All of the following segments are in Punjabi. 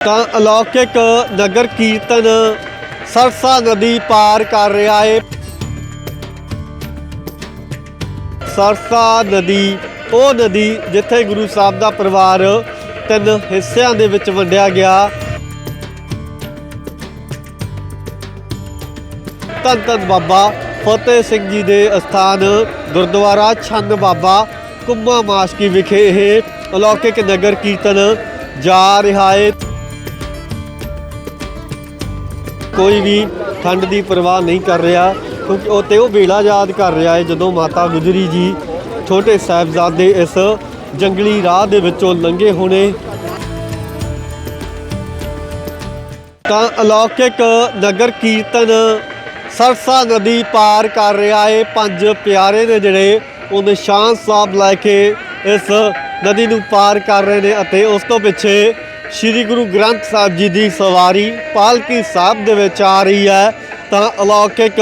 ਤਾਂ ਅਲੌਕਿਕ ਨਗਰ ਕੀਰਤਨ ਸਰਸਾ ਨਦੀ ਪਾਰ ਕਰ ਰਿਹਾ ਏ। ਸਰਸਾ ਨਦੀ, ਉਹ ਨਦੀ ਜਿੱਥੇ ਗੁਰੂ ਸਾਹਿਬ ਦਾ ਪਰਿਵਾਰ ਤਿੰਨ ਹਿੱਸਿਆਂ ਦੇ ਵਿੱਚ ਵੰਡਿਆ ਗਿਆ। ਧੰਨ ਧੰਨ ਬਾਬਾ ਫਤਿਹ ਸਿੰਘ ਜੀ ਦੇ ਅਸਥਾਨ ਗੁਰਦੁਆਰਾ ਛੰਨ ਬਾਬਾ ਕੁੰਮਾ ਮਾਸ਼ਕੀ ਵਿਖੇ ਇਹ ਅਲੌਕਿਕ ਨਗਰ ਕੀਰਤਨ ਜਾ ਰਿਹਾ ਏ। ਕੋਈ ਵੀ ਠੰਡ ਦੀ ਪਰਵਾਹ ਨਹੀਂ ਕਰ ਰਿਹਾ, ਕਿਉਂਕਿ ਉਹ ਤੇ ਉਹ ਵੇਲਾ ਯਾਦ ਕਰ ਰਿਹਾ ਹੈ ਜਦੋਂ ਮਾਤਾ ਗੁਜਰੀ ਜੀ ਛੋਟੇ ਸਾਹਿਬਜ਼ਾਦੇ ਇਸ ਜੰਗਲੀ ਰਾਹ ਦੇ ਵਿੱਚੋਂ ਲੰਘੇ ਹੋਣੇ। ਤਾਂ ਅਲੌਕਿਕ ਨਗਰ ਕੀਰਤਨ ਸਰਸਾ ਨਦੀ ਪਾਰ ਕਰ ਰਿਹਾ ਹੈ। ਪੰਜ ਪਿਆਰੇ ਨੇ ਜਿਹੜੇ ਉਹ ਨਿਸ਼ਾਨ ਸਾਹਿਬ ਲੈ ਕੇ ਇਸ ਨਦੀ ਨੂੰ ਪਾਰ ਕਰ ਰਹੇ ਨੇ ਅਤੇ ਉਸ ਤੋਂ ਪਿੱਛੇ ਸ੍ਰੀ ਗੁਰੂ ਗ੍ਰੰਥ ਸਾਹਿਬ ਜੀ ਦੀ ਸਵਾਰੀ ਪਾਲਕੀ ਸਾਹਿਬ ਦੇ ਵਿੱਚ ਆ ਰਹੀ ਹੈ। ਤਾਂ ਅਲੌਕਿਕ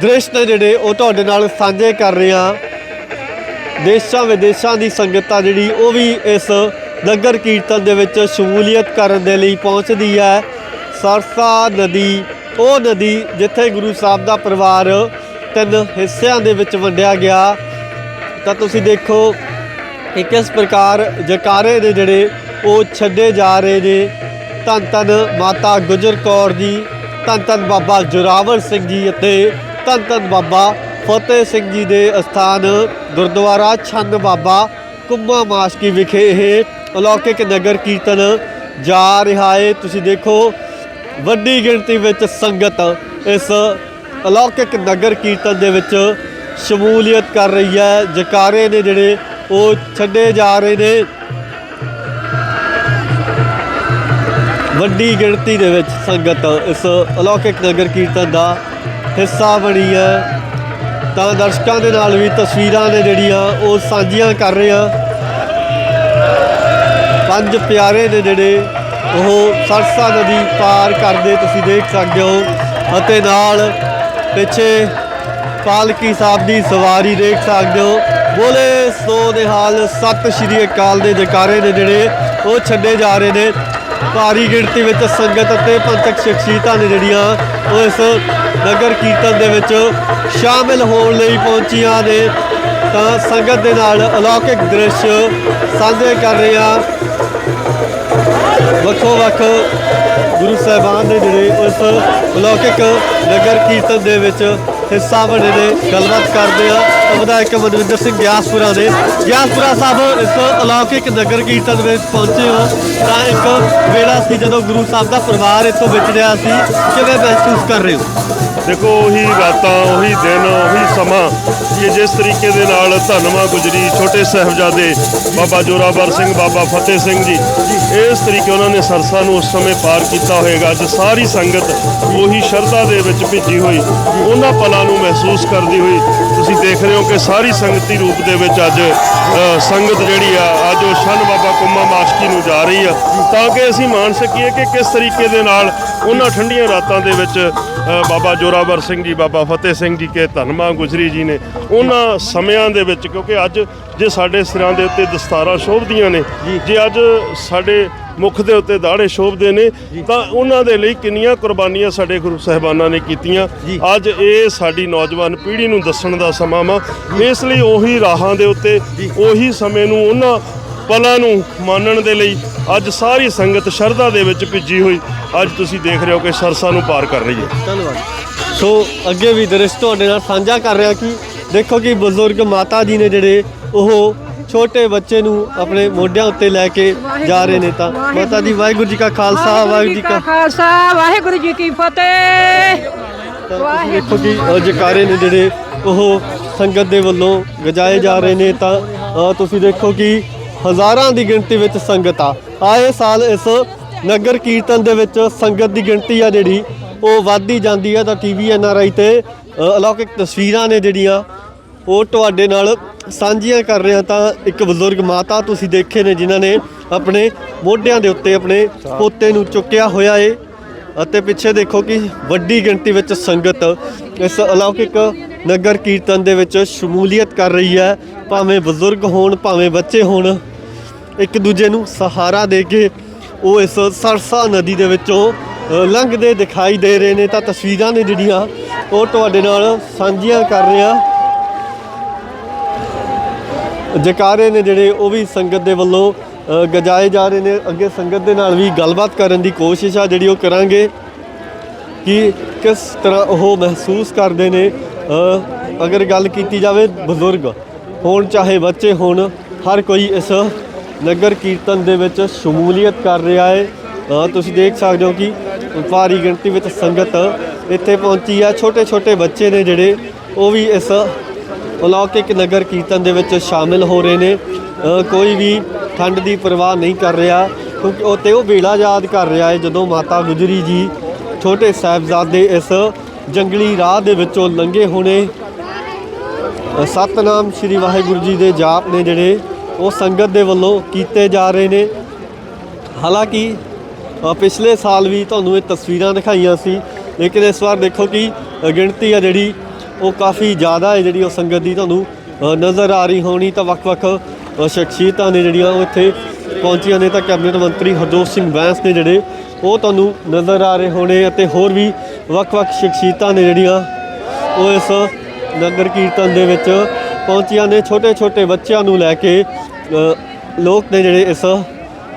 ਦ੍ਰਿਸ਼ ਨੇ ਜਿਹੜੇ ਉਹ ਤੁਹਾਡੇ ਨਾਲ ਸਾਂਝੇ ਕਰ ਰਹੇ ਹਾਂ। ਦੇਸ਼ਾਂ ਵਿਦੇਸ਼ਾਂ ਦੀ ਸੰਗਤ ਆ ਜਿਹੜੀ ਉਹ ਵੀ ਇਸ ਨਗਰ ਕੀਰਤਨ ਦੇ ਵਿੱਚ ਸ਼ਮੂਲੀਅਤ ਕਰਨ ਦੇ ਲਈ ਪਹੁੰਚਦੀ ਹੈ। ਸਰਸਾ ਨਦੀ, ਉਹ ਨਦੀ ਜਿੱਥੇ ਗੁਰੂ ਸਾਹਿਬ ਦਾ ਪਰਿਵਾਰ ਤਿੰਨ ਹਿੱਸਿਆਂ ਦੇ ਵਿੱਚ ਵੰਡਿਆ ਗਿਆ। ਤਾਂ ਤੁਸੀਂ ਦੇਖੋ ਕਿ ਕਿਸ ਪ੍ਰਕਾਰ ਜਕਾਰੇ ਦੇ ਜਿਹੜੇ ਉਹ ਛੱਡੇ ਜਾ ਰਹੇ ਨੇ। ਧੰਨ ਧੰਨ ਮਾਤਾ ਗੁਜਰ ਕੌਰ ਜੀ, ਧੰਨ ਧੰਨ ਬਾਬਾ ਜੋਰਾਵਰ ਸਿੰਘ ਜੀ ਅਤੇ ਧੰਨ ਧੰਨ ਬਾਬਾ ਫਤਿਹ ਸਿੰਘ ਜੀ ਦੇ ਅਸਥਾਨ ਗੁਰਦੁਆਰਾ ਛੰਨ ਬਾਬਾ ਕੁੰਮਾ ਮਾਸ਼ਕੀ ਵਿਖੇ ਇਹ ਅਲੌਕਿਕ ਨਗਰ ਕੀਰਤਨ ਜਾ ਰਿਹਾ ਹੈ ਤੁਸੀਂ ਦੇਖੋ, ਵੱਡੀ ਗਿਣਤੀ ਵਿੱਚ ਸੰਗਤ ਇਸ ਅਲੌਕਿਕ ਨਗਰ ਕੀਰਤਨ ਦੇ ਵਿੱਚ ਸ਼ਮੂਲੀਅਤ ਕਰ ਰਹੀ ਹੈ। ਜਕਾਰੇ ਨੇ ਜਿਹੜੇ ਉਹ ਛੱਡੇ ਜਾ ਰਹੇ ਨੇ। ਵੱਡੀ ਗਿਣਤੀ ਦੇ ਵਿੱਚ ਸੰਗਤ ਇਸ ਅਲੌਕਿਕ ਨਗਰ ਕੀਰਤਨ ਦਾ ਹਿੱਸਾ ਬਣੀ ਹੈ। ਤਾਂ ਦਰਸ਼ਕਾਂ ਦੇ ਨਾਲ ਵੀ ਤਸਵੀਰਾਂ ਨੇ ਜਿਹੜੀਆਂ ਉਹ ਸਾਂਝੀਆਂ ਕਰ ਰਹੇ ਹਾਂ। ਪੰਜ ਪਿਆਰੇ ਨੇ ਜਿਹੜੇ ਉਹ ਸਰਸਾ ਨਦੀ ਪਾਰ ਕਰਦੇ ਤੁਸੀਂ ਦੇਖ ਸਕਦੇ ਹੋ ਅਤੇ ਨਾਲ ਪਿੱਛੇ ਪਾਲਕੀ ਸਾਹਿਬ ਦੀ ਸਵਾਰੀ ਦੇਖ ਸਕਦੇ ਹੋ। ਬੋਲੇ ਸੋ ਹਾਲ ਸਤਿ ਸ਼੍ਰੀ ਅਕਾਲ ਦੇ ਜਕਾਰੇ ਨੇ ਜਿਹੜੇ ਉਹ ਛੱਡੇ ਜਾ ਰਹੇ ਨੇ। ਭਾਰੀ ਗਿਣਤੀ ਵਿੱਚ ਸੰਗਤ ਅਤੇ ਪੰਥਕ ਸ਼ਖਸੀਅਤਾਂ ਨੇ ਜਿਹੜੀਆਂ ਉਹ ਇਸ ਨਗਰ ਕੀਰਤਨ ਦੇ ਵਿੱਚ ਸ਼ਾਮਿਲ ਹੋਣ ਲਈ ਪਹੁੰਚੀਆਂ ਨੇ। ਤਾਂ ਸੰਗਤ ਦੇ ਨਾਲ ਅਲੌਕਿਕ ਦ੍ਰਿਸ਼ ਸਾਂਝੇ ਕਰ ਰਹੇ ਹਾਂ। ਵੱਖੋ ਵੱਖ ਗੁਰੂ ਸਾਹਿਬਾਨ ਦੇ ਜਿਹੜੇ ਉਸ ਅਲੌਕਿਕ ਨਗਰ ਕੀਰਤਨ ਦੇ ਵਿੱਚ ਹਿੱਸਾ ਬਣੇ ਨੇ। ਗੱਲਬਾਤ ਕਰਦੇ ਆ ਵਿਧਾਇਕ ਮਨਵਿੰਦਰ ਸਿੰਘ ਗਿਆਸਪੁਰਾ ਦੇ। ਗਿਆਸਪੁਰਾ ਸਾਹਿਬ ਇਸ ਅਲੌਕਿਕ ਨਗਰ ਕੀਰਤਨ ਵਿੱਚ ਪਹੁੰਚੇ ਹੋ, ਤਾਂ ਇੱਕ ਵੇਲਾ ਸੀ ਜਦੋਂ ਗੁਰੂ ਸਾਹਿਬ ਦਾ ਪਰਿਵਾਰ ਇੱਥੋਂ ਵਿਚਰਿਆ ਸੀ। ਕਿਵੇਂ ਮਹਿਸੂਸ ਕਰ ਰਹੇ ਹੋ? ਦੇਖੋ, ਉਹੀ ਰਾਤਾਂ, ਉਹੀ ਦਿਨ, ਉਹੀ ਸਮਾਂ ਕਿ ਜਿਸ ਤਰੀਕੇ ਦੇ ਨਾਲ ਧੰਨਵਾ ਗੁਜਰੀ ਛੋਟੇ ਸਾਹਿਬਜ਼ਾਦੇ ਬਾਬਾ ਜੋਰਾਵਰ ਸਿੰਘ, ਬਾਬਾ ਫਤਿਹ ਸਿੰਘ ਜੀ। ਇਸ ਤਰੀਕੇ ਉਹਨਾਂ ਨੇ ਸਰਸਾ ਨੂੰ ਉਸ ਸਮੇਂ ਪਾਰ ਕੀਤਾ ਹੋਏਗਾ। ਅੱਜ ਸਾਰੀ ਸੰਗਤ ਉਹੀ ਸ਼ਰਧਾ ਦੇ ਵਿੱਚ ਭਿੱਜੀ ਹੋਈ, ਉਹਨਾਂ ਪਲਾਂ ਨੂੰ ਮਹਿਸੂਸ ਕਰਦੀ ਹੋਈ। ਤੁਸੀਂ ਦੇਖ ਰਹੇ ਹੋ ਕਿ ਸਾਰੀ ਸੰਗਤੀ ਰੂਪ ਦੇ ਵਿੱਚ ਅੱਜ ਸੰਗਤ ਜਿਹੜੀ ਆ, ਅੱਜ ਉਹ ਸ਼ਨ ਬਾਬਾ ਕੁੰਮਾ ਮਾਸ਼ਕੀ ਨੂੰ ਜਾ ਰਹੀ ਆ। ਤਾਂ ਕਿ ਅਸੀਂ ਮਾਣ ਸਕੀਏ ਕਿ ਕਿਸ ਤਰੀਕੇ ਦੇ ਨਾਲ ਉਹਨਾਂ ਠੰਡੀਆਂ ਰਾਤਾਂ ਦੇ ਵਿੱਚ ਬਾਬਾ ਜੋਰਾਵਰ ਸਿੰਘ ਜੀ, ਬਾਬਾ ਫਤਿਹ ਸਿੰਘ ਜੀ ਕੇ ਧੰਨਮਾ ਗੁਜਰੀ ਜੀ ਨੇ ਉਹਨਾਂ ਸਮਿਆਂ ਦੇ ਵਿੱਚ ਕਿਉਂਕਿ ਅੱਜ ਜੇ ਸਾਡੇ ਸਿਰਾਂ ਦੇ ਉੱਤੇ ਦਸਤਾਰਾਂ ਸ਼ੋਭਦੀਆਂ ਨੇ ਜੇ। ਅੱਜ ਸਾਡੇ ਮੁਖ ਦੇ ਉੱਤੇ ਦਾੜੇ ਸ਼ੋਭਦੇ ਨੇ ਤਾਂ ਉਹਨਾਂ ਦੇ ਲਈ ਕਿੰਨੀਆਂ ਕੁਰਬਾਨੀਆਂ ਸਾਡੇ ਗੁਰੂ ਸਾਹਿਬਾਨਾਂ ਨੇ ਕੀਤੀਆਂ। ਅੱਜ ਇਹ ਸਾਡੀ ਨੌਜਵਾਨ ਪੀੜ੍ਹੀ ਨੂੰ ਦੱਸਣ ਦਾ ਸਮਾਂ ਵਾ। ਇਸ ਲਈ ਉਹੀ ਰਾਹਾਂ ਦੇ ਉੱਤੇ ਉਹੀ ਸਮੇਂ ਨੂੰ ਉਹਨਾਂ ਪਲਾਂ ਨੂੰ ਮਾਨਣ ਦੇ ਲਈ ਅੱਜ ਸਾਰੀ ਸੰਗਤ ਸ਼ਰਧਾ ਦੇ ਵਿੱਚ ਭਿੱਜੀ ਹੋਈ। ਅੱਜ ਤੁਸੀਂ ਦੇਖ ਰਹੇ ਹੋ ਕਿ ਸਰਸਾ ਨੂੰ ਪਾਰ ਕਰ ਰਹੀ ਹੈ। ਧੰਨਵਾਦ। ਸੋ ਅੱਗੇ ਵੀ ਦ੍ਰਿਸ਼ ਤੁਹਾਡੇ ਨਾਲ ਸਾਂਝਾ ਕਰ ਰਿਹਾ ਕਿ ਦੇਖੋ ਕਿ ਬਜ਼ੁਰਗ ਮਾਤਾ ਜੀ ਨੇ ਜਿਹੜੇ ਉਹ ਛੋਟੇ ਬੱਚੇ ਨੂੰ ਆਪਣੇ ਮੋਢਿਆਂ ਉੱਤੇ ਲੈ ਕੇ ਜਾ ਰਹੇ ਨੇ ਤਾਂ ਮਾਤਾ ਜੀ ਵਾਹਿਗੁਰੂ ਜੀ ਕਾ ਖਾਲਸਾ ਵਾਹਿਗੁਰੂ ਜੀ ਕਾ ਖਾਲਸਾ ਵਾਹਿਗੁਰੂ ਜੀ ਕੀ ਫਤਿਹ। ਦੇਖੋ ਕਿ ਜਕਾਰੇ ਨੇ ਜਿਹੜੇ ਉਹ ਸੰਗਤ ਦੇ ਵੱਲੋਂ ਗਜਾਏ ਜਾ ਰਹੇ ਨੇ ਤਾਂ ਤੁਸੀਂ ਦੇਖੋ ਕਿ ਹਜ਼ਾਰਾਂ ਦੀ ਗਿਣਤੀ ਵਿੱਚ ਸੰਗਤ ਆ। ਆਏ ਸਾਲ ਇਸ ਨਗਰ ਕੀਰਤਨ ਦੇ ਵਿੱਚ ਸੰਗਤ ਦੀ ਗਿਣਤੀ ਆ ਜਿਹੜੀ ਉਹ ਵੱਧਦੀ ਜਾਂਦੀ ਹੈ ਤਾਂ ਟੀਵੀ ਐਨਆਰਆਈ ਤੇ ਅਲੌਕਿਕ ਤਸਵੀਰਾਂ ਨੇ ਜਿਹੜੀਆਂ ਉਹ ਤੁਹਾਡੇ ਨਾਲ ਸਾਂਝੀਆਂ ਕਰ ਰਿਹਾ ਤਾਂ ਇੱਕ ਬਜ਼ੁਰਗ ਮਾਤਾ ਤੁਸੀਂ ਦੇਖੇ ਨੇ ਜਿਨ੍ਹਾਂ ਨੇ ਆਪਣੇ ਮੋਢਿਆਂ ਦੇ ਉੱਤੇ ਆਪਣੇ ਪੋਤੇ ਨੂੰ ਚੁੱਕਿਆ ਹੋਇਆ ਏ। ਅਤੇ ਪਿੱਛੇ ਦੇਖੋ ਕਿ ਵੱਡੀ ਗਿਣਤੀ ਵਿੱਚ ਸੰਗਤ ਇਸ ਅਲੌਕਿਕ ਨਗਰ ਕੀਰਤਨ ਦੇ ਵਿੱਚ ਸ਼ਮੂਲੀਅਤ ਕਰ ਰਹੀ ਹੈ। ਭਾਵੇਂ ਬਜ਼ੁਰਗ ਹੋਣ, ਭਾਵੇਂ ਬੱਚੇ ਹੋਣ, ਇੱਕ ਦੂਜੇ ਨੂੰ ਸਹਾਰਾ ਦੇ ਕੇ ਉਹ ਇਸ ਸਰਸਾ ਨਦੀ ਦੇ ਵਿੱਚੋਂ ਲੰਘਦੇ ਦਿਖਾਈ ਦੇ ਰਹੇ ਨੇ। ਤਾਂ ਤਸਵੀਰਾਂ ਨੇ ਜਿਹੜੀਆਂ ਉਹ ਤੁਹਾਡੇ ਨਾਲ ਸਾਂਝੀਆਂ ਕਰ ਰਿਹਾ। ਜਕਾਰੇ ਨੇ ਜਿਹੜੇ, ਉਹ ਵੀ ਸੰਗਤ ਦੇ ਵੱਲੋਂ ਗਜਾਏ ਜਾ ਰਹੇ ਨੇ। ਅੱਗੇ ਸੰਗਤ ਦੇ ਨਾਲ ਵੀ ਗੱਲਬਾਤ ਕਰਨ ਦੀ ਕੋਸ਼ਿਸ਼ ਆ ਜਿਹੜੀ ਉਹ ਕਰਾਂਗੇ ਕਿ ਕਿਸ ਤਰ੍ਹਾਂ ਉਹ ਮਹਿਸੂਸ ਕਰਦੇ ਨੇ। ਅਗਰ ਗੱਲ ਕੀਤੀ ਜਾਵੇ ਬਜ਼ੁਰਗ, ਹੋਣ ਚਾਹੇ ਬੱਚੇ ਹੋਣ, ਹਰ ਕੋਈ ਇਸ ਨਗਰ ਕੀਰਤਨ ਦੇ ਵਿੱਚ ਸ਼ਮੂਲੀਅਤ ਕਰ ਰਿਹਾ ਹੈ। ਤੁਸੀਂ ਦੇਖ ਸਕਦੇ ਹੋ ਕਿ ਭਾਰੀ ਗਿਣਤੀ ਵਿੱਚ ਸੰਗਤ ਇੱਥੇ ਪਹੁੰਚੀ ਆ। ਛੋਟੇ ਛੋਟੇ ਬੱਚੇ ਨੇ ਜਿਹੜੇ, ਉਹ ਵੀ ਇਸ ਅਲੌਕਿਕ ਨਗਰ ਕੀਰਤਨ ਦੇ ਵਿੱਚ ਸ਼ਾਮਿਲ ਹੋ ਰਹੇ ਨੇ। ਕੋਈ ਵੀ ਠੰਡ ਦੀ ਪਰਵਾਹ ਨਹੀਂ ਕਰ ਰਿਹਾ, ਕਿਉਂਕਿ ਉਹ ਤੇ ਉਹ ਵੇਲਾ ਯਾਦ ਕਰ ਰਿਹਾ ਹੈ ਜਦੋਂ ਮਾਤਾ ਗੁਜਰੀ ਜੀ ਛੋਟੇ ਸਾਹਿਬਜ਼ਾਦੇ ਇਸ ਜੰਗਲੀ ਰਾਹ ਦੇ ਵਿੱਚੋਂ ਲੰਘੇ ਹੋਣੇ। ਸਤਨਾਮ ਸ੍ਰੀ ਵਾਹਿਗੁਰੂ ਜੀ ਦੇ ਜਾਪ ਨੇ ਜਿਹੜੇ ਉਹ ਸੰਗਤ ਦੇ ਵੱਲੋਂ ਕੀਤੇ ਜਾ ਰਹੇ ਨੇ। ਹਾਲਾਂਕਿ ਪਿਛਲੇ ਸਾਲ ਵੀ ਤੁਹਾਨੂੰ ਇਹ ਤਸਵੀਰਾਂ ਦਿਖਾਈਆਂ ਸੀ, ਲੇਕਿਨ ਇਸ ਵਾਰ ਦੇਖੋ ਕਿ ਗਿਣਤੀ ਆ ਜਿਹੜੀ ਉਹ ਕਾਫੀ ਜ਼ਿਆਦਾ ਹੈ ਜਿਹੜੀ ਉਹ ਸੰਗਤ ਦੀ ਤੁਹਾਨੂੰ ਨਜ਼ਰ ਆ ਰਹੀ ਹੋਣੀ ਤਾਂ ਵੱਖ-ਵੱਖ ਸ਼ਖਸੀਅਤਾਂ ਨੇ ਜਿਹੜੀਆਂ ਉਹ ਇੱਥੇ ਪਹੁੰਚੀਆਂ ਨੇ ਤਾਂ ਕੈਬਨਿਟ ਮੰਤਰੀ ਹਰਜੋਤ ਸਿੰਘ ਬੈਂਸ ਨੇ ਜਿਹੜੇ ਉਹ ਤੁਹਾਨੂੰ ਨਜ਼ਰ ਆ ਰਹੇ ਹੋਣੇ ਅਤੇ ਹੋਰ ਵੀ ਵੱਖ-ਵੱਖ ਸ਼ਖਸੀਅਤਾਂ ਨੇ ਜਿਹੜੀਆਂ ਉਹ ਇਸ ਨਗਰ ਕੀਰਤਨ ਦੇ ਵਿੱਚ ਪਹੁੰਚੀਆਂ ਨੇ। ਛੋਟੇ-ਛੋਟੇ ਬੱਚਿਆਂ ਨੂੰ ਲੈ ਕੇ ਲੋਕ ਨੇ ਜਿਹੜੇ ਇਸ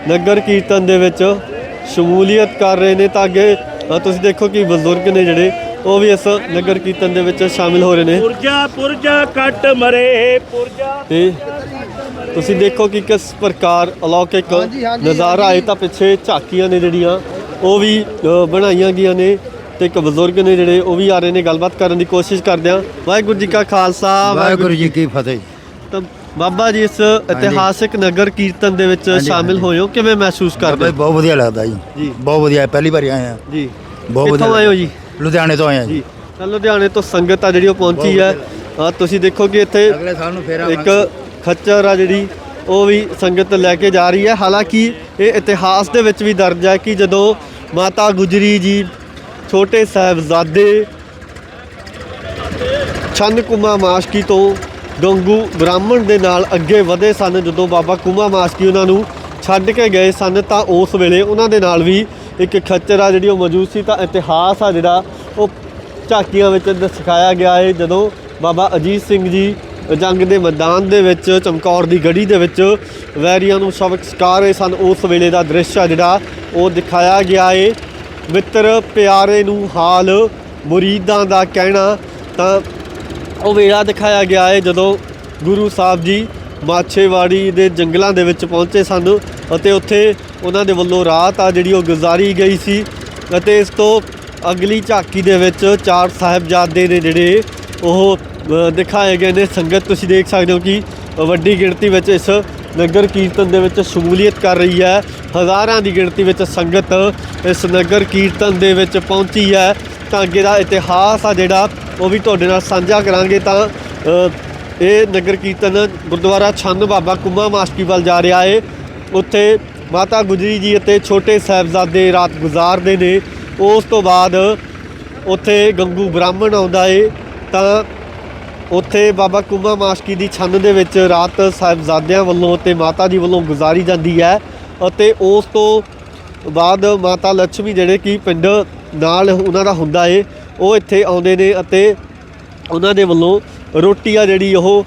ਨਗਰ ਕੀਰਤਨ ਦੇ ਵਿੱਚ ਸ਼ਮੂਲੀਅਤ ਕਰ ਰਹੇ ਨੇ ਤਾਂ ਅੱਗੇ ਤੁਸੀਂ ਦੇਖੋ ਕਿ ਬਜ਼ੁਰਗ ਨੇ ਜਿਹੜੇ ਉਹ ਵੀ ਇਸ ਨਗਰ ਕੀਰਤਨ ਦੇ ਵਿੱਚ ਸ਼ਾਮਿਲ ਹੋ ਰਹੇ ਨੇ। ਪੁਰਜਾ ਪੁਰਜਾ ਕੱਟ ਮਰੇ ਪੁਰਜਾ ਤੇ ਤੁਸੀਂ ਦੇਖੋ ਕਿ ਕਿਸ ਪ੍ਰਕਾਰ ਅਲੌਕਿਕ ਨਜ਼ਾਰਾ ਹੈ ਤਾਂ ਪਿੱਛੇ ਝਾਕੀਆਂ ਨੇ ਜਿਹੜੀਆਂ ਉਹ ਵੀ ਬਣਾਈਆਂ ਗਈਆਂ ਨੇ ਤੇ ਇੱਕ ਬਜ਼ੁਰਗ ਨੇ ਜਿਹੜੇ ਉਹ ਵੀ ਆ ਰਹੇ ਨੇ। ਗੱਲਬਾਤ ਕਰਨ ਦੀ ਕੋਸ਼ਿਸ਼ ਕਰਦੇ ਆ ਵਾਹਿਗੁਰੂ ਜੀ ਕਾ ਖਾਲਸਾ ਵਾਹਿਗੁਰੂ ਜੀ ਕੀ ਫਤਿਹ। ਤਾਂ ਬਾਬਾ ਜੀ ਇਸ ਇਤਿਹਾਸਿਕ ਨਗਰ ਕੀਰਤਨ ਦੇ ਵਿੱਚ ਸ਼ਾਮਿਲ। ਹੋਏ ਹੋ। ਕਿਵੇਂ ਮਹਿਸੂਸ ਕਰਦੇ ਹੋ? ਬਹੁਤ ਵਧੀਆ ਲੱਗਦਾ ਜੀ। ਜੀ। ਬਹੁਤ ਵਧੀਆ ਪਹਿਲੀ ਵਾਰੀ ਆਏ ਆ ਜੀ। ਬਹੁਤ ਕਿੱਥੋਂ ਵਧੀਆ ਆਏ ਹੋ ਜੀ? ਲੁਧਿਆਣੇ ਤੋਂ ਆਏ ਆ ਜੀ। ਤਾਂ ਲੁਧਿਆਣੇ ਤੋਂ ਸੰਗਤ ਆ ਜਿਹੜੀ ਉਹ ਪਹੁੰਚੀ ਬਹੁਤ ਹੈ ਆ ਤੁਸੀਂ ਦੇਖੋ ਕਿ ਇੱਥੇ ਅਗਲੇ ਸਾਲ ਨੂੰ ਫੇਰ ਇੱਕ ਖੱਚਰ ਆ ਜਿਹੜੀ ਉਹ ਵੀ ਸੰਗਤ ਲੈ ਕੇ ਜਾ ਰਹੀ ਹੈ ਹਾਲਾਂਕਿ ਇਹ ਇਤਿਹਾਸ ਦੇ ਵਿੱਚ ਵੀ ਦਰਜ ਹੈ ਕਿ ਜਦੋਂ ਮਾਤਾ ਗੁਜਰੀ ਜੀ ਛੋਟੇ ਸਾਹਿਬਜ਼ਾਦੇ ਚੰਨ ਕੁਮਾ ਮਾਸ਼ਕੀ ਤੋਂ ਗੰਗੂ ਬ੍ਰਾਹਮਣ ਦੇ ਨਾਲ ਅੱਗੇ ਵਧੇ ਸਨ ਜਦੋਂ ਬਾਬਾ ਕੁਮਾ ਮਾਸ਼ਕੀ ਉਹਨਾਂ ਨੂੰ ਛੱਡ ਕੇ ਗਏ ਸਨ ਤਾਂ ਉਸ ਵੇਲੇ ਉਹਨਾਂ ਦੇ ਨਾਲ ਵੀ ਇੱਕ ਖੱਚਰ ਆ ਜਿਹੜੀ ਉਹ ਮੌਜੂਦ ਸੀ ਤਾਂ ਇਤਿਹਾਸ ਆ ਜਿਹੜਾ ਉਹ ਝਾਕੀਆਂ ਵਿੱਚ ਦਿਖਾਇਆ ਗਿਆ ਹੈ ਜਦੋਂ ਬਾਬਾ ਅਜੀਤ ਸਿੰਘ ਜੀ ਜੰਗ ਦੇ ਮੈਦਾਨ ਦੇ ਵਿੱਚ, ਚਮਕੌਰ ਦੀ ਗੜੀ ਦੇ ਵਿੱਚ ਵੈਰੀਆਂ ਨੂੰ ਸਬਕ ਸਿਖਾ ਰਹੇ ਸਨ। ਉਸ ਵੇਲੇ ਦਾ ਦ੍ਰਿਸ਼ ਆ ਜਿਹੜਾ ਉਹ ਦਿਖਾਇਆ ਗਿਆ ਏ। ਮਿੱਤਰ ਪਿਆਰੇ ਨੂੰ ਹਾਲ ਮੁਰੀਦਾਂ ਦਾ ਕਹਿਣਾ ਤਾਂ ਉਹ ਵੇਲਾ ਦਿਖਾਇਆ ਗਿਆ ਹੈ ਜਦੋਂ ਗੁਰੂ ਸਾਹਿਬ ਜੀ ਮਾਛੇਵਾੜੀ ਦੇ ਜੰਗਲਾਂ ਦੇ ਵਿੱਚ ਪਹੁੰਚੇ ਸਨ ਅਤੇ ਉੱਥੇ ਉਹਨਾਂ ਦੇ ਵੱਲੋਂ ਰਾਤ ਆ ਜਿਹੜੀ ਉਹ ਗੁਜ਼ਾਰੀ ਗਈ ਸੀ ਅਤੇ ਇਸ ਤੋਂ ਅਗਲੀ ਝਾਕੀ ਦੇ ਵਿੱਚ ਚਾਰ ਸਾਹਿਬਜ਼ਾਦੇ ਨੇ ਜਿਹੜੇ ਉਹ ਦਿਖਾਏ ਗਏ ਨੇ। ਸੰਗਤ, ਤੁਸੀਂ ਦੇਖ ਸਕਦੇ ਹੋ ਕਿ ਵੱਡੀ ਗਿਣਤੀ ਵਿੱਚ ਇਸ ਨਗਰ ਕੀਰਤਨ ਦੇ ਵਿੱਚ ਸ਼ਮੂਲੀਅਤ ਕਰ ਰਹੀ ਹੈ। ਹਜ਼ਾਰਾਂ ਦੀ ਗਿਣਤੀ ਵਿੱਚ ਸੰਗਤ ਇਸ ਨਗਰ ਕੀਰਤਨ ਦੇ ਵਿੱਚ ਪਹੁੰਚੀ ਹੈ। ਤਾਂ ਅੱਗੇ ਦਾ ਇਤਿਹਾਸ ਆ ਜਿਹੜਾ, ਉਹ ਵੀ ਤੁਹਾਡੇ ਨਾਲ ਸਾਂਝਾ ਕਰਾਂਗੇ ਤਾਂ ਇਹ ਨਗਰ ਕੀਰਤਨ ਗੁਰਦੁਆਰਾ ਛੰਦ ਬਾਬਾ ਕੁੰਮਾ ਮਾਸਕੀ ਵੱਲ ਜਾ ਰਿਹਾ ਹੈ ਉੱਥੇ ਮਾਤਾ ਗੁਜਰੀ ਜੀ ਅਤੇ ਛੋਟੇ ਸਾਹਿਬਜ਼ਾਦੇ ਰਾਤ ਗੁਜ਼ਾਰਦੇ ਨੇ। ਉਸ ਤੋਂ ਬਾਅਦ ਉੱਥੇ ਗੰਗੂ ਬ੍ਰਾਹਮਣ ਆਉਂਦਾ ਏ। ਤਾਂ ਉੱਥੇ ਬਾਬਾ ਕੁੰਮਾ ਮਾਸ਼ਕੀ ਦੀ ਛੰਨ ਦੇ ਵਿੱਚ ਰਾਤ ਸਾਹਿਬਜ਼ਾਦਿਆਂ ਵੱਲੋਂ ਤੇ ਮਾਤਾ ਜੀ ਵੱਲੋਂ ਗੁਜ਼ਾਰੀ ਜਾਂਦੀ ਹੈ ਅਤੇ ਉਸ ਤੋਂ ਬਾਅਦ ਮਾਤਾ ਲక్ష్ਮੀ ਜਿਹੜੇ ਕਿ ਪਿੰਡ ਨਾਲ ਉਹਨਾਂ ਦਾ ਹੁੰਦਾ ਏ, ਉਹ ਇੱਥੇ ਆਉਂਦੇ ਨੇ ਅਤੇ ਉਹਨਾਂ ਦੇ ਵੱਲੋਂ ਰੋਟੀ ਆ ਜਿਹੜੀ ਉਹ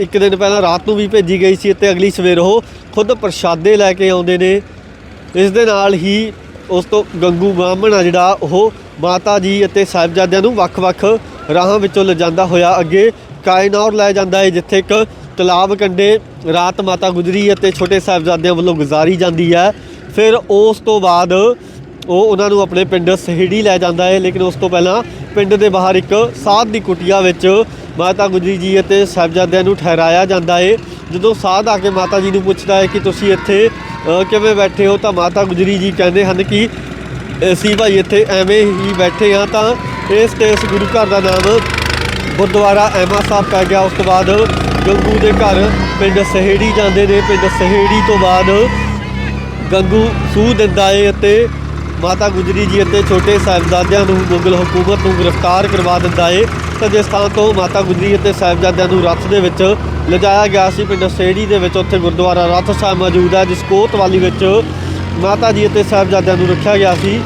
ਇੱਕ ਦਿਨ ਪਹਿਲਾਂ ਰਾਤ ਨੂੰ ਵੀ ਭੇਜੀ ਗਈ ਸੀ ਅਤੇ ਅਗਲੀ ਸਵੇਰ ਉਹ ਖੁਦ ਪ੍ਰਸ਼ਾਦੇ ਲੈ ਕੇ ਆਉਂਦੇ ਨੇ। ਇਸ ਦੇ ਨਾਲ ਹੀ ਉਸ ਤੋਂ ਗੰਗੂ ਬ੍ਰਾਹਮਣ ਆ ਜਿਹੜਾ, ਉਹ ਮਾਤਾ ਜੀ ਅਤੇ ਸਾਹਿਬਜ਼ਾਦਿਆਂ ਨੂੰ ਵੱਖ-ਵੱਖ ਰਾਹਾਂ ਵਿੱਚੋਂ ਲਿਜਾਂਦਾ ਹੋਇਆ ਅੱਗੇ ਕਾਇਨੌਰ ਲੈ ਜਾਂਦਾ ਹੈ ਜਿੱਥੇ ਇੱਕ ਤਲਾਬ ਕੰਢੇ ਰਾਤ ਮਾਤਾ ਗੁਜਰੀ ਅਤੇ ਛੋਟੇ ਸਾਹਿਬਜ਼ਾਦਿਆਂ ਵੱਲੋਂ ਗੁਜ਼ਾਰੀ ਜਾਂਦੀ ਹੈ। ਫਿਰ ਉਸ ਤੋਂ ਬਾਅਦ ਉਹ ਉਹਨਾਂ ਨੂੰ ਆਪਣੇ ਪਿੰਡ ਸਹੇੜੀ ਲੈ ਜਾਂਦਾ ਹੈ ਲੇਕਿਨ ਉਸ ਤੋਂ ਪਹਿਲਾਂ ਪਿੰਡ ਦੇ ਬਾਹਰ ਇੱਕ ਸਾਧ ਦੀ ਕੁਟੀਆ ਵਿੱਚ ਮਾਤਾ ਗੁਜਰੀ ਜੀ ਅਤੇ ਸਾਹਿਬਜ਼ਾਦਿਆਂ ਨੂੰ ਠਹਿਰਾਇਆ ਜਾਂਦਾ ਏ। ਜਦੋਂ ਸਾਧ ਆ ਕੇ ਮਾਤਾ ਜੀ ਨੂੰ ਪੁੱਛਦਾ ਹੈ ਕਿ ਤੁਸੀਂ ਇੱਥੇ ਕਿਵੇਂ ਬੈਠੇ ਹੋ, ਤਾਂ ਮਾਤਾ ਗੁਜਰੀ ਜੀ ਕਹਿੰਦੇ ਹਨ ਕਿ ਅਸੀਂ ਭਾਈ, ਇੱਥੇ ਐਵੇਂ ਹੀ ਬੈਠੇ ਹਾਂ ਤਾਂ ਇਸ ਤੇ ਇਸ ਗੁਰੂ ਘਰ ਦਾ ਨਾਮ ਗੁਰਦੁਆਰਾ ਐਮਾ ਸਾਹਿਬ ਪੈ ਗਿਆ। ਉਸ ਤੋਂ ਬਾਅਦ ਗੰਗੂ ਦੇ ਘਰ ਪਿੰਡ ਸਹੇੜੀ ਜਾਂਦੇ ਨੇ। ਪਿੰਡ ਸਹੇੜੀ ਤੋਂ ਬਾਅਦ ਗੰਗੂ ਸੂਹ ਦਿੰਦਾ ਏ ਅਤੇ ਮਾਤਾ ਗੁਜਰੀ ਜੀ ਅਤੇ ਛੋਟੇ ਸਾਹਿਬਜ਼ਾਦਿਆਂ ਨੂੰ ਮੁਗਲ ਹਕੂਮਤ ਨੂੰ ਗ੍ਰਿਫਤਾਰ ਕਰਵਾ ਦਿੰਦਾ ਏ। ਤਾਂ ਜਿਸ ਥਾਂ ਤੋਂ ਮਾਤਾ ਗੁਜਰੀ ਅਤੇ ਸਾਹਿਬਜ਼ਾਦਿਆਂ ਨੂੰ ਰੱਥ ਦੇ ਵਿੱਚ ਲਿਜਾਇਆ ਗਿਆ ਸੀ, ਪਿੰਡ ਸੇੜੀ ਦੇ ਵਿੱਚ ਉੱਥੇ ਗੁਰਦੁਆਰਾ ਰੱਥ ਸਾਹਿਬ ਮੌਜੂਦ ਹੈ, ਜਿਸ ਕੋਤਵਾਲੀ ਵਿੱਚ ਮਾਤਾ ਜੀ ਅਤੇ ਸਾਹਿਬਜ਼ਾਦਿਆਂ ਨੂੰ ਰੱਖਿਆ ਗਿਆ ਸੀ।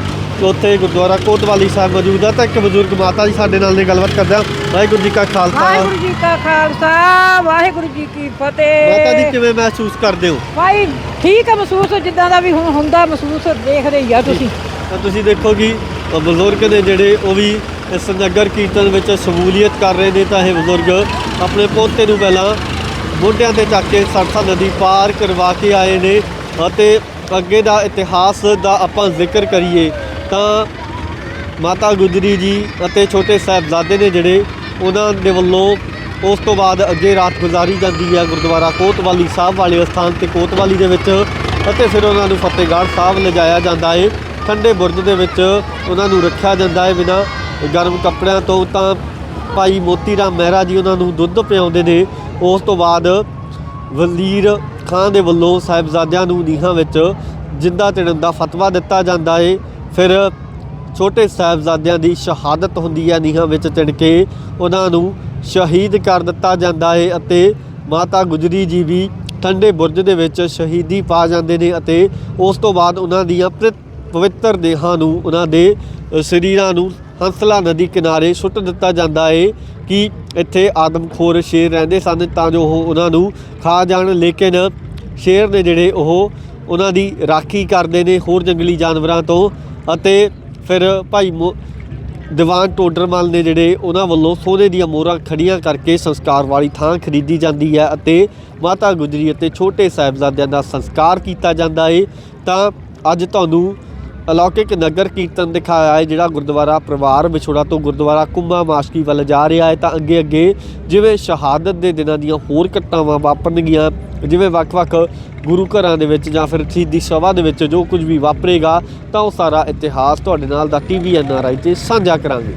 ਉੱਥੇ ਗੁਰਦੁਆਰਾ ਕੋਤਵਾਲੀ ਸਾਹਿਬ ਮੌਜੂਦ ਹੈ ਤਾਂ ਇੱਕ ਬਜ਼ੁਰਗ ਮਾਤਾ ਜੀ ਸਾਡੇ ਨਾਲ ਨੇ ਗੱਲਬਾਤ ਕਰਦੇ ਹਾਂ ਵਾਹਿਗੁਰੂ ਜੀ ਕਾ ਖਾਲਸਾ। ਵਾਹਿਗੁਰੂ ਜੀ ਕਾ ਖਾਲਸਾ ਵਾਹਿਗੁਰੂ ਜੀ ਕੀ ਫਤਿਹ। ਮਾਤਾ ਜੀ ਕਿਵੇਂ ਮਹਿਸੂਸ ਕਰਦੇ ਹੋ? ਭਾਈ ਠੀਕ ਹੈ ਮਹਿਸੂਸ ਜਿੱਦਾਂ ਦਾ ਵੀ ਹੁਣ ਹੁੰਦਾ ਮਹਿਸੂਸ ਦੇਖਦੇ ਹੀ ਆ ਤੁਸੀਂ। ਤਾਂ ਤੁਸੀਂ ਦੇਖੋ ਕਿ ਬਜ਼ੁਰਗ ਨੇ ਜਿਹੜੇ ਉਹ ਵੀ ਇਸ ਨਗਰ ਕੀਰਤਨ ਵਿੱਚ ਸ਼ਮੂਲੀਅਤ ਕਰ ਰਹੇ ਨੇ ਤਾਂ ਇਹ ਬਜ਼ੁਰਗ ਆਪਣੇ ਪੋਤੇ ਨੂੰ ਪਹਿਲਾਂ ਮੋਢਿਆਂ ਤੇ ਚੱਕ ਕੇ ਸਰਸਾ ਨਦੀ ਪਾਰ ਕਰਵਾ ਕੇ ਆਏ ਨੇ ਅਤੇ ਅੱਗੇ ਦਾ ਇਤਿਹਾਸ ਦਾ ਆਪਾਂ ਜ਼ਿਕਰ ਕਰੀਏ। ਤਾਂ ਮਾਤਾ ਗੁਜਰੀ ਜੀ ਅਤੇ ਛੋਟੇ ਸਾਹਿਬਜ਼ਾਦੇ ਨੇ ਜਿਹੜੇ ਉਹਨਾਂ ਦੇ ਵੱਲੋਂ ਉਸ ਤੋਂ ਬਾਅਦ ਅੱਗੇ ਰਾਤ ਗੁਜ਼ਾਰੀ ਜਾਂਦੀ ਹੈ ਗੁਰਦੁਆਰਾ ਕੋਤਵਾਲੀ ਸਾਹਿਬ ਵਾਲੇ ਸਥਾਨ ਤੇ ਕੋਤਵਾਲੀ ਦੇ ਵਿੱਚ ਅਤੇ ਫਿਰ ਉਹਨਾਂ ਨੂੰ ਫਤਿਹਗੜ੍ਹ ਸਾਹਿਬ ਲਿਜਾਇਆ ਜਾਂਦਾ ਹੈ। ਠੰਡੇ ਬੁਰਜ ਦੇ ਵਿੱਚ ਉਹਨਾਂ ਨੂੰ ਰੱਖਿਆ ਜਾਂਦਾ ਹੈ ਬਿਨਾਂ ਗਰਮ ਕੱਪੜਿਆਂ ਤੋਂ। ਤਾਂ ਭਾਈ ਮੋਤੀ ਰਾਮ ਮਹਿਰਾ ਜੀ ਉਹਨਾਂ ਨੂੰ ਦੁੱਧ ਪਿਆਉਂਦੇ ਨੇ। ਉਸ ਤੋਂ ਬਾਅਦ ਵਜ਼ੀਰ ਖਾਨ ਦੇ ਵੱਲੋਂ ਸਾਹਿਬਜ਼ਾਦਿਆਂ ਨੂੰ ਨੀਹਾਂ ਵਿੱਚ ਜਿੰਦਾ ਚਿਣਨ ਦਾ ਫਤਵਾ ਦਿੱਤਾ ਜਾਂਦਾ ਹੈ। ਫਿਰ ਛੋਟੇ ਸਾਹਿਬਜ਼ਾਦਿਆਂ ਦੀ ਸ਼ਹਾਦਤ ਹੁੰਦੀ ਹੈ ਨੀਹਾਂ ਵਿੱਚ ਚਿਣ ਕੇ ਉਹਨਾਂ ਨੂੰ ਸ਼ਹੀਦ ਕਰ ਦਿੱਤਾ ਜਾਂਦਾ ਹੈ ਅਤੇ ਮਾਤਾ ਗੁਜਰੀ ਜੀ ਵੀ ਠੰਡੇ ਬੁਰਜ ਦੇ ਵਿੱਚ ਸ਼ਹੀਦੀ ਪਾ ਜਾਂਦੇ ਨੇ ਅਤੇ ਉਸ ਤੋਂ ਬਾਅਦ ਉਹਨਾਂ ਦੀਆਂ ਪ੍ਰਿ- ਪਵਿੱਤਰ ਦੇਹਾਂ ਨੂੰ ਉਹਨਾਂ ਦੇ ਸਰੀਰਾਂ ਨੂੰ ਹੰਸਲਾ ਨਦੀ ਕਿਨਾਰੇ ਸੁੱਟ ਦਿੱਤਾ ਜਾਂਦਾ ਹੈ ਕਿ ਇੱਥੇ ਆਦਮਖੋਰ ਸ਼ੇਰ ਰਹਿੰਦੇ ਸਨ ਤਾਂ ਜੋ ਉਹ ਉਹਨਾਂ ਨੂੰ ਖਾ ਜਾਣ। ਲੇਕਿਨ ਸ਼ੇਰ ਨੇ ਜਿਹੜੇ ਉਹ ਉਹਨਾਂ ਦੀ ਰਾਖੀ ਕਰਦੇ ਨੇ ਹੋਰ ਜੰਗਲੀ ਜਾਨਵਰਾਂ ਤੋਂ ਅਤੇ ਫਿਰ ਭਾਈ ਮੋ- ਦੀਵਾਨ ਟੋਡਰਮਲ ਨੇ ਜਿਹੜੇ ਉਹਨਾਂ ਵੱਲੋਂ ਸੋਨੇ ਦੀਆਂ ਮੋਹਰਾਂ ਖੜੀਆਂ ਕਰਕੇ ਸੰਸਕਾਰ ਵਾਲੀ ਥਾਂ ਖਰੀਦੀ ਜਾਂਦੀ ਹੈ ਅਤੇ ਮਾਤਾ ਗੁਜਰੀ ਅਤੇ ਛੋਟੇ ਸਾਹਿਬਜ਼ਾਦਿਆਂ ਦਾ ਸੰਸਕਾਰ ਕੀਤਾ ਜਾਂਦਾ ਹੈ ਤਾਂ ਅੱਜ ਤੁਹਾਨੂੰ ਅਲੌਕਿਕ ਨਗਰ ਕੀਰਤਨ ਦਿਖਾਇਆ ਹੈ, ਜਿਹੜਾ ਗੁਰਦੁਆਰਾ ਪਰਿਵਾਰ ਵਿਛੋੜਾ ਤੋਂ ਗੁਰਦੁਆਰਾ ਕੁੰਮਾ ਮਾਸ਼ਕੀ ਵੱਲ ਜਾ ਰਿਹਾ ਹੈ। ਤਾਂ ਅੱਗੇ ਅੱਗੇ ਜਿਵੇਂ ਸ਼ਹਾਦਤ ਦੇ ਦਿਨਾਂ ਦੀਆਂ ਹੋਰ ਘਟਨਾਵਾਂ ਵਾਪਰਨਗੀਆਂ, ਜਿਵੇਂ ਵੱਖ-ਵੱਖ ਗੁਰੂ ਘਰਾਂ ਦੇ ਵਿੱਚ ਜਾਂ ਫਿਰ ਸ਼ਹੀਦੀ ਸਭਾ ਦੇ ਵਿੱਚ ਜੋ ਕੁਝ ਵੀ ਵਾਪਰੇਗਾ ਤਾਂ ਉਹ ਸਾਰਾ ਇਤਿਹਾਸ ਤੁਹਾਡੇ ਨਾਲ ਦਾ ਟੀਵੀ ਐਨਆਰਆਈ ਤੇ ਸਾਂਝਾ ਕਰਾਂਗੇ।